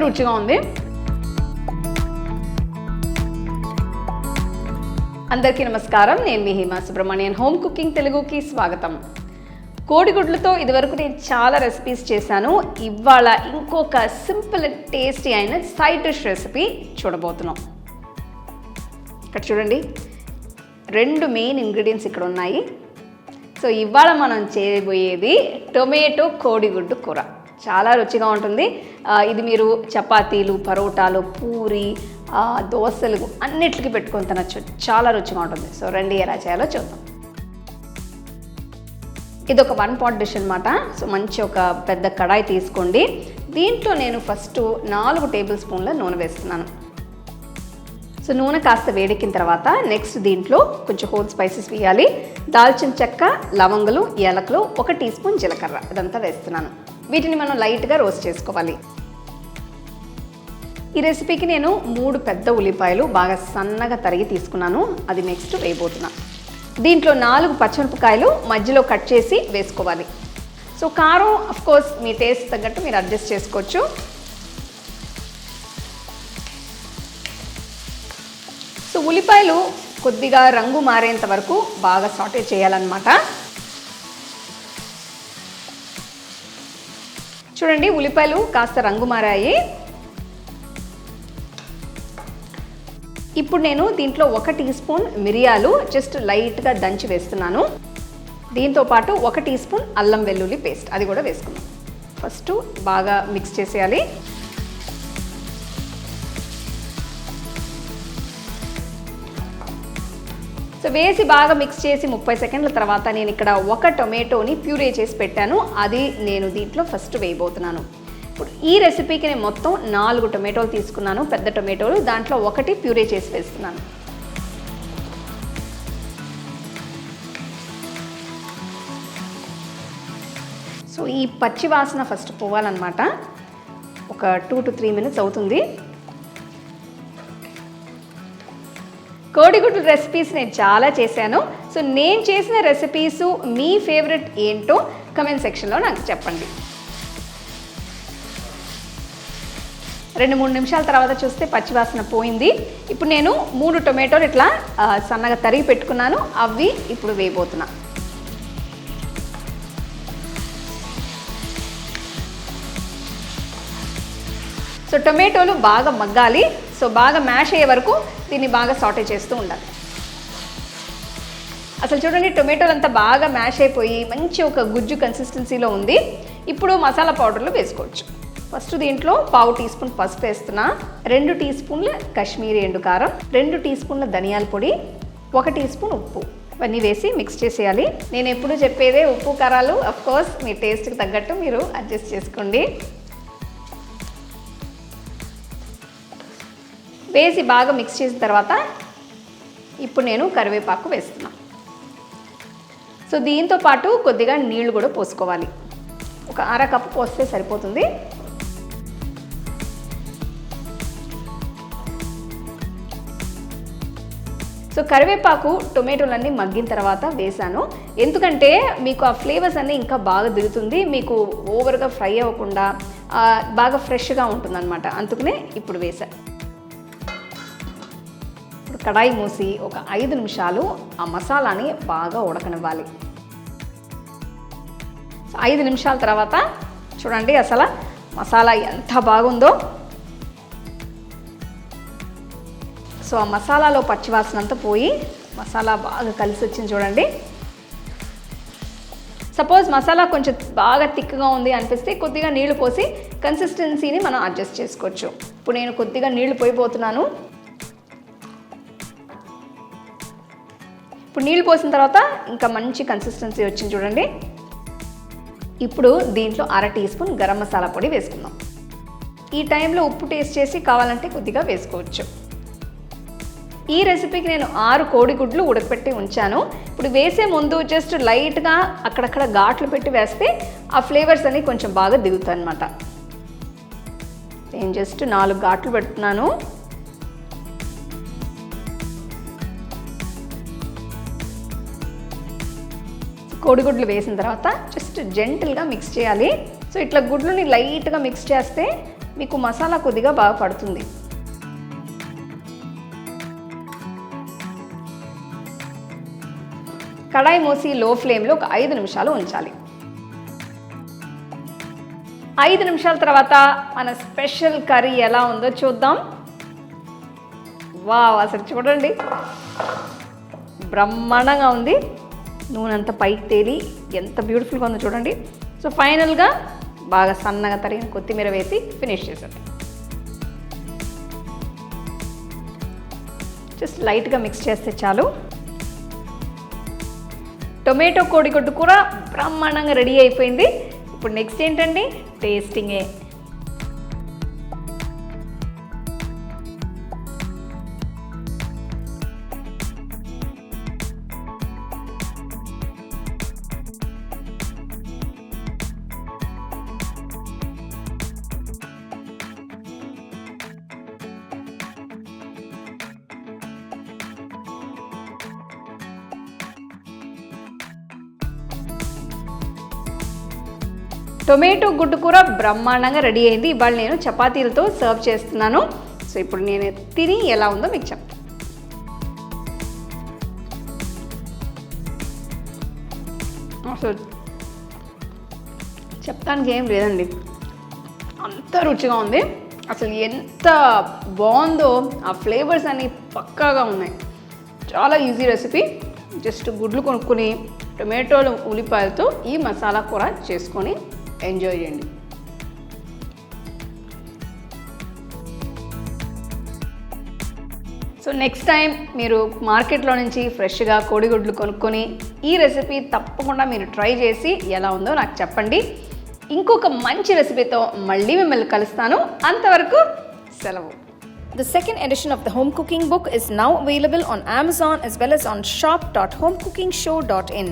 రుచిగా ఉంది. అందరికీ నమస్కారం. నేను మీ హిమా సుబ్రహ్మణ్యన్. హోమ్ కుకింగ్ తెలుగుకి స్వాగతం. కోడిగుడ్లతో ఇదివరకు నేను చాలా రెసిపీస్ చేశాను. ఇవాళ ఇంకొక సింపుల్ అండ్ టేస్టీ అయిన సైడ్ డిష్ రెసిపీ చూడబోతున్నాం. ఇక్కడ చూడండి. రెండు మెయిన్ ఇంగ్రీడియంట్స్ ఇక్కడ ఉన్నాయి. సో ఇవాళ మనం చేయబోయేది టొమాటో కోడిగుడ్డు కూర. చాలా రుచిగా ఉంటుంది. ఇది మీరు చపాతీలు పరోటాలు పూరి దోశలు అన్నిటికీ పెట్టుకొని తినచ్చు. చాలా రుచిగా ఉంటుంది. సో రండి ఎలా చేయాలో చూద్దాం. ఇది ఒక వన్ పాట్ డిష్ అనమాట సో మంచి ఒక పెద్ద కడాయి తీసుకోండి. దీంట్లో నేను ఫస్ట్ నాలుగు టేబుల్ స్పూన్ల నూనె వేస్తున్నాను. సో నూనె కాస్త వేడెక్కిన తర్వాత నెక్స్ట్ దీంట్లో కొంచెం హోల్ స్పైసెస్ వేయాలి. దాల్చిన చెక్క లవంగులు ఏలకలు ఒక టీ స్పూన్ జీలకర్ర. ఇదంతా వేస్తున్నాను. వీటిని మనం లైట్గా రోస్ట్ చేసుకోవాలి. ఈ రెసిపీకి నేను మూడు పెద్ద ఉల్లిపాయలు బాగా సన్నగా తరిగి తీసుకున్నాను. అది నెక్స్ట్ వేయబోతున్నా. దీంట్లో నాలుగు పచ్చిమిరపకాయలు మధ్యలో కట్ చేసి వేసుకోవాలి. సో కారం కోర్స్ మీ టేస్ట్ తగ్గట్టు మీరు అడ్జస్ట్ చేసుకోవచ్చు. సో ఉల్లిపాయలు కొద్దిగా రంగు మారేంత వరకు బాగా సాటే చేయాలన్నమాట. చూడండి ఉల్లిపాయలు కాస్త రంగు మారాయి. ఇప్పుడు నేను దీంట్లో ఒక టీ స్పూన్ మిరియాలు జస్ట్ లైట్గా దంచి వేస్తున్నాను. దీంతో పాటు ఒక టీ స్పూన్ అల్లం వెల్లుల్లి పేస్ట్ అది కూడా వేసుకుందాం. ఫస్ట్ బాగా మిక్స్ చేసేయాలి. సో వేసి బాగా మిక్స్ చేసి ముప్పై సెకండ్ల తర్వాత నేను ఇక్కడ ఒక టొమాటోని ప్యూరే చేసి పెట్టాను. అది నేను దీంట్లో ఫస్ట్ వేయబోతున్నాను. ఇప్పుడు ఈ రెసిపీకి నేను మొత్తం నాలుగు టొమాటోలు తీసుకున్నాను పెద్ద టొమాటోలు. దాంట్లో ఒకటి ప్యూరే చేసి వేస్తున్నాను. సో ఈ పచ్చి వాసన ఫస్ట్ పోవాలన్నమాట. ఒక టూ టు త్రీ మినిట్స్ అవుతుంది. కోడిగుడ్డు రెసిపీస్ నేను చాలా చేశాను. సో నేను చేసిన రెసిపీస్ మీ ఫేవరెట్ ఏంటో కమెంట్ సెక్షన్లో నాకు చెప్పండి. రెండు మూడు నిమిషాల తర్వాత చూస్తే పచ్చివాసన పోయింది. ఇప్పుడు నేను మూడు టొమాటోలు ఇట్లా సన్నగా తరిగి పెట్టుకున్నాను. అవి ఇప్పుడు వేయబోతున్నాను సో టొమాటోలు బాగా మగ్గాలి. సో బాగా మ్యాష్ అయ్యే వరకు దీన్ని బాగా సాటే చేస్తూ ఉండాలి. అసలు చూడండి టొమాటోలు అంతా బాగా మ్యాష్ అయిపోయి మంచి ఒక గుజ్జు కన్సిస్టెన్సీలో ఉంది. ఇప్పుడు మసాలా పౌడర్లు వేసుకోవచ్చు. ఫస్ట్ దీంట్లో పావు టీ స్పూన్ పసుపు వేస్తున్నా రెండు టీ స్పూన్ల కాశ్మీరీ ఎండు కారం రెండు టీ స్పూన్ల ధనియాల పొడి ఒక టీ స్పూన్ ఉప్పు. ఇవన్నీ వేసి మిక్స్ చేసేయాలి. నేను ఎప్పుడు చెప్పేదే ఉప్పు కారాలు అఫ్ కోర్స్ మీ టేస్ట్కి తగ్గట్టు మీరు అడ్జస్ట్ చేసుకోండి. వేసి బాగా మిక్స్ చేసిన తర్వాత ఇప్పుడు నేను కరివేపాకు వేస్తున్నా. సో దీంతో పాటు కొద్దిగా నీళ్ళు కూడా పోసుకోవాలి. ఒక అర కప్పు పోస్తే సరిపోతుంది. సో కరివేపాకు టొమాటోలన్నీ మగ్గిన తర్వాత వేసాను. ఎందుకంటే మీకు ఆ ఫ్లేవర్స్ అన్నీ ఇంకా బాగా దిగుతుంది మీకు ఓవర్గా ఫ్రై అవ్వకుండా బాగా ఫ్రెష్గా ఉంటుందన్నమాట. అందుకనే ఇప్పుడు వేసాను కడాయి మూసి ఒక ఐదు నిమిషాలు ఆ మసాలాని బాగా ఉడకనివ్వాలి. సో ఐదు నిమిషాల తర్వాత చూడండి అసలు మసాలా ఎంత బాగుందో. సో ఆ మసాలాలో పచ్చివాసన అంతా పోయి మసాలా బాగా కలిసి వచ్చింది చూడండి. సపోజ్ మసాలా కొంచెం బాగా థిక్గా ఉంది అనిపిస్తే కొద్దిగా నీళ్ళు పోసి కన్సిస్టెన్సీని మనం అడ్జస్ట్ చేసుకోవచ్చు. ఇప్పుడు నేను కొద్దిగా నీళ్ళు పోయిపోతున్నాను ఇప్పుడు నీళ్ళు పోసిన తర్వాత ఇంకా మంచి కన్సిస్టెన్సీ వచ్చింది చూడండి. ఇప్పుడు దీంట్లో అర టీ స్పూన్ గరం మసాలా పొడి వేసుకుందాం. ఈ టైంలో ఉప్పు టేస్ట్ చేసి కావాలంటే కొద్దిగా వేసుకోవచ్చు. ఈ రెసిపీకి నేను ఆరు కోడిగుడ్లు ఉడకపెట్టి ఉంచాను. ఇప్పుడు వేసే ముందు జస్ట్ లైట్గా అక్కడక్కడ ఘాట్లు పెట్టి వేస్తే ఆ ఫ్లేవర్స్ అన్ని కొంచెం బాగా దిగుతాయి అనమాట నేను జస్ట్ నాలుగు ఘాట్లు పెడుతున్నాను. కోడిగుడ్లు వేసిన తర్వాత జస్ట్ జెంటిల్గా మిక్స్ చేయాలి. సో ఇట్లా గుడ్లుని లైట్గా మిక్స్ చేస్తే మీకు మసాలా కొద్దిగా బాగా పడుతుంది. కడాయి మూసి లో ఫ్లేమ్లో ఒక ఐదు నిమిషాలు ఉంచాలి. ఐదు నిమిషాల తర్వాత మన స్పెషల్ కర్రీ ఎలా ఉందో చూద్దాం. వా అసలు చూడండి. బ్రహ్మాండంగా ఉంది. నూనె అంతా పైకి తేలి ఎంత బ్యూటిఫుల్గా ఉందో చూడండి. సో ఫైనల్గా బాగా సన్నగా తరిగిన కొత్తిమీర వేసి ఫినిష్ చేశాను జస్ట్ లైట్గా మిక్స్ చేస్తే చాలు. టొమాటో కోడిగుడ్డు కూర బ్రహ్మాండంగా రెడీ అయిపోయింది. ఇప్పుడు నెక్స్ట్ ఏంటండి? టేస్టింగే టొమాటో గుడ్డు కూర బ్రహ్మాండంగా రెడీ అయింది. ఇవాళ నేను చపాతీలతో సర్వ్ చేస్తున్నాను. సో ఇప్పుడు నేను తిని ఎలా ఉందో మీకు చెప్తాను అసలు చెప్తానికి ఏం లేదండి. అంత రుచిగా ఉంది. అసలు ఎంత బాగుందో ఆ ఫ్లేవర్స్ అన్నీ పక్కాగా ఉన్నాయి. చాలా ఈజీ రెసిపీ. జస్ట్ గుడ్లు కొనుక్కొని టొమాటోలు ఉల్లిపాయలతో ఈ మసాలా కూర చేసుకొని ఎంజాయ్ చేయండి. సో నెక్స్ట్ టైం మీరు మార్కెట్లో నుంచి ఫ్రెష్గా కోడిగుడ్లు కొనుక్కొని ఈ రెసిపీ తప్పకుండా మీరు ట్రై చేసి ఎలా ఉందో నాకు చెప్పండి. ఇంకొక మంచి రెసిపీతో మళ్ళీ మిమ్మల్ని కలుస్తాను. అంతవరకు సెలవు. The second edition of the home cooking book is now available on Amazon as well as on shop.homecookingshow.in.